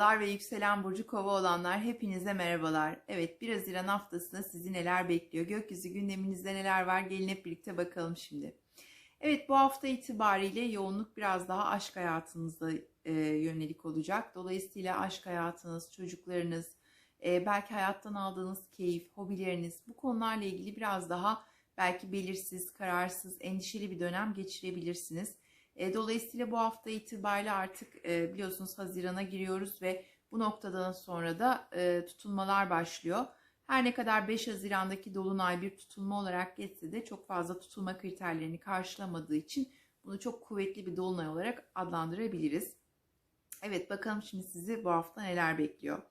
Merhabalar ve yükselen burcu kova olanlar hepinize merhabalar. Evet 1 Haziran haftasında sizi neler bekliyor? Gökyüzü gündeminizde neler var? Gelin hep birlikte bakalım şimdi. Evet bu hafta itibariyle yoğunluk biraz daha aşk hayatınızda e, yönelik olacak. Dolayısıyla aşk hayatınız, çocuklarınız, e, belki hayattan aldığınız keyif, hobileriniz bu konularla ilgili biraz daha belki belirsiz, kararsız, endişeli bir dönem geçirebilirsiniz. E, dolayısıyla bu hafta itibariyle artık e, biliyorsunuz Haziran'a giriyoruz ve bu noktadan sonra da e, tutulmalar başlıyor. Her ne kadar 5 Haziran'daki Dolunay bir tutulma olarak geçse de çok fazla tutulma kriterlerini karşılamadığı için bunu çok kuvvetli bir Dolunay olarak adlandırabiliriz. Evet bakalım şimdi sizi bu hafta neler bekliyor.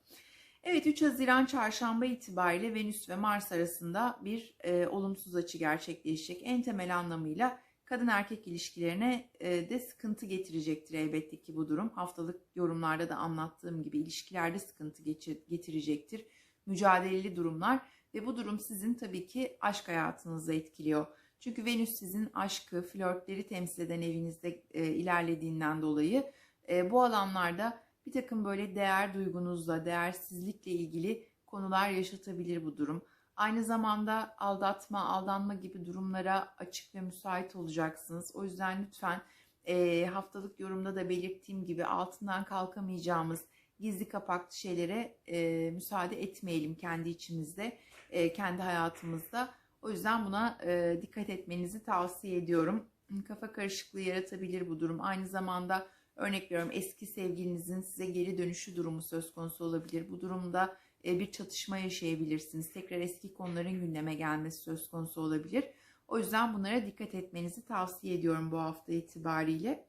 Evet 3 Haziran çarşamba itibariyle Venüs ve Mars arasında bir e, olumsuz açı gerçekleşecek. En temel anlamıyla kadın erkek ilişkilerine e, de sıkıntı getirecektir elbette ki bu durum. Haftalık yorumlarda da anlattığım gibi ilişkilerde sıkıntı getirecektir. Mücadeleli durumlar ve bu durum sizin tabii ki aşk hayatınızı etkiliyor. Çünkü Venüs sizin aşkı, flörtleri temsil eden evinizde e, ilerlediğinden dolayı e, bu alanlarda bir takım böyle değer duygunuzla, değersizlikle ilgili konular yaşatabilir bu durum. Aynı zamanda aldatma, aldanma gibi durumlara açık ve müsait olacaksınız. O yüzden lütfen e, haftalık yorumda da belirttiğim gibi altından kalkamayacağımız gizli kapaklı şeylere e, müsaade etmeyelim kendi içimizde, e, kendi hayatımızda. O yüzden buna e, dikkat etmenizi tavsiye ediyorum. Kafa karışıklığı yaratabilir bu durum. Aynı zamanda örnek veriyorum eski sevgilinizin size geri dönüşü durumu söz konusu olabilir. Bu durumda bir çatışma yaşayabilirsiniz. Tekrar eski konuların gündeme gelmesi söz konusu olabilir. O yüzden bunlara dikkat etmenizi tavsiye ediyorum bu hafta itibariyle.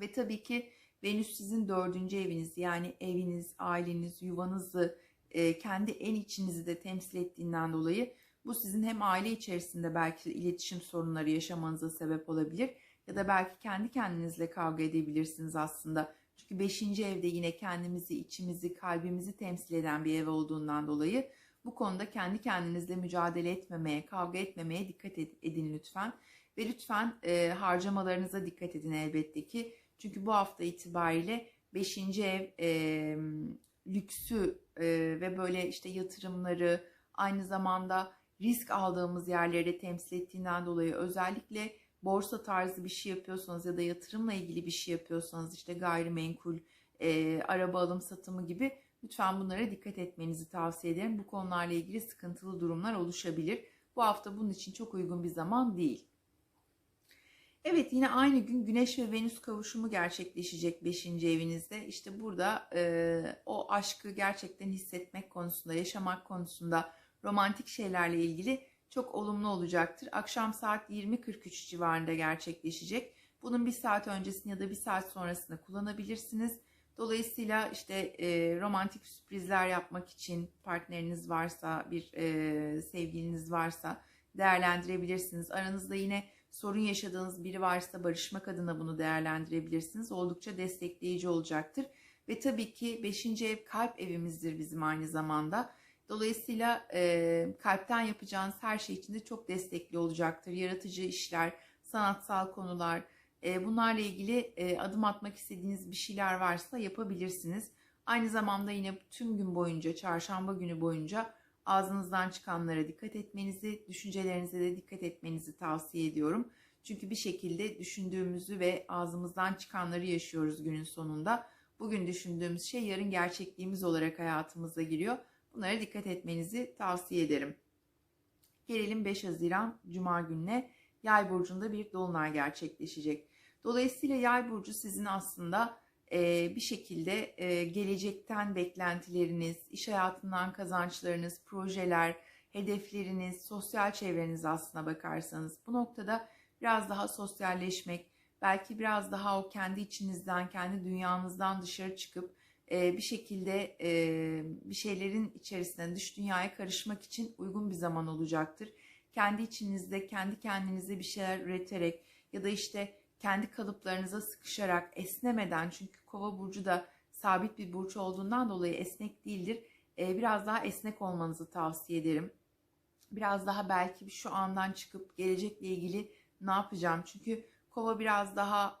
Ve tabii ki Venüs sizin dördüncü eviniz yani eviniz, aileniz, yuvanızı, e, kendi en içinizi de temsil ettiğinden dolayı bu sizin hem aile içerisinde belki iletişim sorunları yaşamanıza sebep olabilir ya da belki kendi kendinizle kavga edebilirsiniz aslında. Çünkü beşinci evde yine kendimizi, içimizi, kalbimizi temsil eden bir ev olduğundan dolayı bu konuda kendi kendinizle mücadele etmemeye, kavga etmemeye dikkat edin lütfen. Ve lütfen e, harcamalarınıza dikkat edin elbette ki. Çünkü bu hafta itibariyle beşinci ev e, lüksü e, ve böyle işte yatırımları aynı zamanda risk aldığımız yerleri temsil ettiğinden dolayı özellikle borsa tarzı bir şey yapıyorsanız ya da yatırımla ilgili bir şey yapıyorsanız işte gayrimenkul, e, araba alım satımı gibi lütfen bunlara dikkat etmenizi tavsiye ederim. Bu konularla ilgili sıkıntılı durumlar oluşabilir. Bu hafta bunun için çok uygun bir zaman değil. Evet yine aynı gün Güneş ve Venüs kavuşumu gerçekleşecek 5. evinizde. İşte burada e, o aşkı gerçekten hissetmek konusunda, yaşamak konusunda romantik şeylerle ilgili çok olumlu olacaktır. Akşam saat 20.43 civarında gerçekleşecek. Bunun bir saat öncesini ya da bir saat sonrasında kullanabilirsiniz. Dolayısıyla işte e, romantik sürprizler yapmak için partneriniz varsa, bir e, sevgiliniz varsa değerlendirebilirsiniz. Aranızda yine sorun yaşadığınız biri varsa barışmak adına bunu değerlendirebilirsiniz. Oldukça destekleyici olacaktır. Ve tabii ki 5. ev kalp evimizdir bizim aynı zamanda. Dolayısıyla e, kalpten yapacağınız her şey için de çok destekli olacaktır. Yaratıcı işler, sanatsal konular, e, bunlarla ilgili e, adım atmak istediğiniz bir şeyler varsa yapabilirsiniz. Aynı zamanda yine tüm gün boyunca, çarşamba günü boyunca ağzınızdan çıkanlara dikkat etmenizi, düşüncelerinize de dikkat etmenizi tavsiye ediyorum. Çünkü bir şekilde düşündüğümüzü ve ağzımızdan çıkanları yaşıyoruz günün sonunda. Bugün düşündüğümüz şey yarın gerçekliğimiz olarak hayatımıza giriyor. Bunlara dikkat etmenizi tavsiye ederim. Gelelim 5 Haziran Cuma gününe Yay burcunda bir dolunay gerçekleşecek. Dolayısıyla Yay burcu sizin aslında e, bir şekilde e, gelecekten beklentileriniz, iş hayatından kazançlarınız, projeler, hedefleriniz, sosyal çevreniz aslına bakarsanız bu noktada biraz daha sosyalleşmek, belki biraz daha o kendi içinizden, kendi dünyanızdan dışarı çıkıp bir şekilde bir şeylerin içerisinde dış dünyaya karışmak için uygun bir zaman olacaktır. Kendi içinizde, kendi kendinize bir şeyler üreterek ya da işte kendi kalıplarınıza sıkışarak esnemeden çünkü kova burcu da sabit bir burç olduğundan dolayı esnek değildir. Biraz daha esnek olmanızı tavsiye ederim. Biraz daha belki şu andan çıkıp gelecekle ilgili ne yapacağım? Çünkü kova biraz daha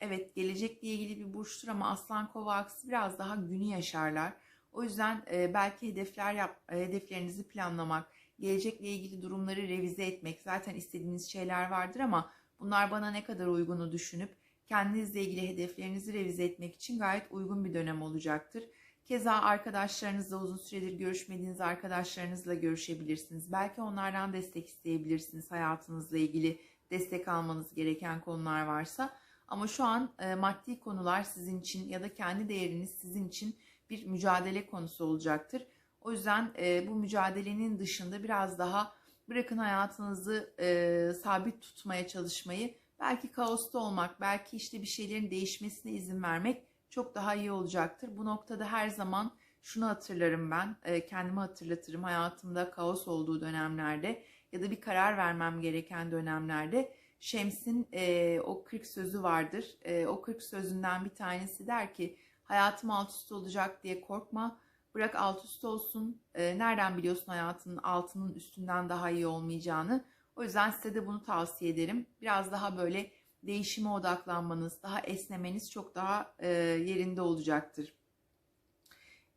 evet gelecekle ilgili bir burçtur ama Aslan Kova aksi biraz daha günü yaşarlar. O yüzden e, belki hedefler yap, e, hedeflerinizi planlamak, gelecekle ilgili durumları revize etmek, zaten istediğiniz şeyler vardır ama bunlar bana ne kadar uygunu düşünüp kendinizle ilgili hedeflerinizi revize etmek için gayet uygun bir dönem olacaktır. Keza arkadaşlarınızla uzun süredir görüşmediğiniz arkadaşlarınızla görüşebilirsiniz. Belki onlardan destek isteyebilirsiniz hayatınızla ilgili destek almanız gereken konular varsa. Ama şu an e, maddi konular sizin için ya da kendi değeriniz sizin için bir mücadele konusu olacaktır. O yüzden e, bu mücadelenin dışında biraz daha bırakın hayatınızı e, sabit tutmaya çalışmayı, belki kaosta olmak, belki işte bir şeylerin değişmesine izin vermek çok daha iyi olacaktır. Bu noktada her zaman şunu hatırlarım ben, e, kendimi hatırlatırım hayatımda kaos olduğu dönemlerde ya da bir karar vermem gereken dönemlerde Şems'in e, o 40 sözü vardır. E, o 40 sözünden bir tanesi der ki hayatım alt üst olacak diye korkma. Bırak alt üst olsun. E, nereden biliyorsun hayatının altının üstünden daha iyi olmayacağını? O yüzden size de bunu tavsiye ederim. Biraz daha böyle değişime odaklanmanız, daha esnemeniz çok daha e, yerinde olacaktır.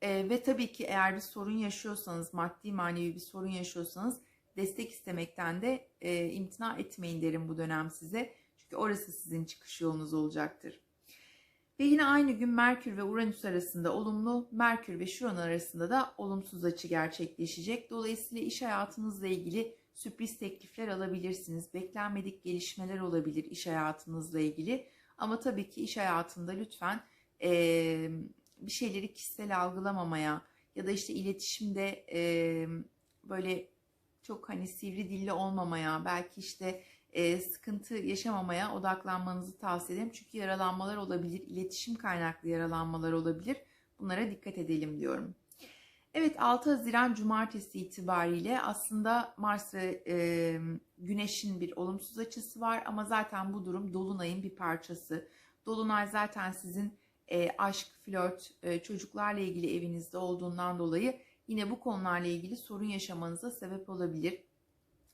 E, ve tabii ki eğer bir sorun yaşıyorsanız, maddi manevi bir sorun yaşıyorsanız destek istemekten de e, imtina etmeyin derim bu dönem size. Çünkü orası sizin çıkış yolunuz olacaktır. Ve yine aynı gün Merkür ve Uranüs arasında olumlu, Merkür ve Şuran arasında da olumsuz açı gerçekleşecek. Dolayısıyla iş hayatınızla ilgili sürpriz teklifler alabilirsiniz. Beklenmedik gelişmeler olabilir iş hayatınızla ilgili. Ama tabii ki iş hayatında lütfen e, bir şeyleri kişisel algılamamaya ya da işte iletişimde e, böyle çok hani sivri dilli olmamaya, belki işte e, sıkıntı yaşamamaya odaklanmanızı tavsiye ederim. Çünkü yaralanmalar olabilir, iletişim kaynaklı yaralanmalar olabilir. Bunlara dikkat edelim diyorum. Evet 6 Haziran Cumartesi itibariyle aslında Mars ve e, Güneş'in bir olumsuz açısı var ama zaten bu durum Dolunay'ın bir parçası. Dolunay zaten sizin e, aşk, flört, e, çocuklarla ilgili evinizde olduğundan dolayı yine bu konularla ilgili sorun yaşamanıza sebep olabilir.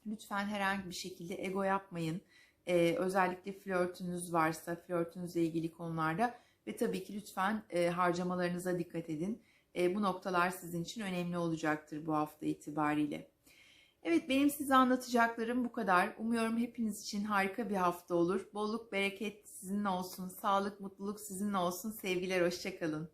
Lütfen herhangi bir şekilde ego yapmayın. Ee, özellikle flörtünüz varsa flörtünüzle ilgili konularda ve tabii ki lütfen e, harcamalarınıza dikkat edin. E, bu noktalar sizin için önemli olacaktır bu hafta itibariyle. Evet benim size anlatacaklarım bu kadar. Umuyorum hepiniz için harika bir hafta olur. Bolluk, bereket sizinle olsun. Sağlık, mutluluk sizinle olsun. Sevgiler, hoşçakalın.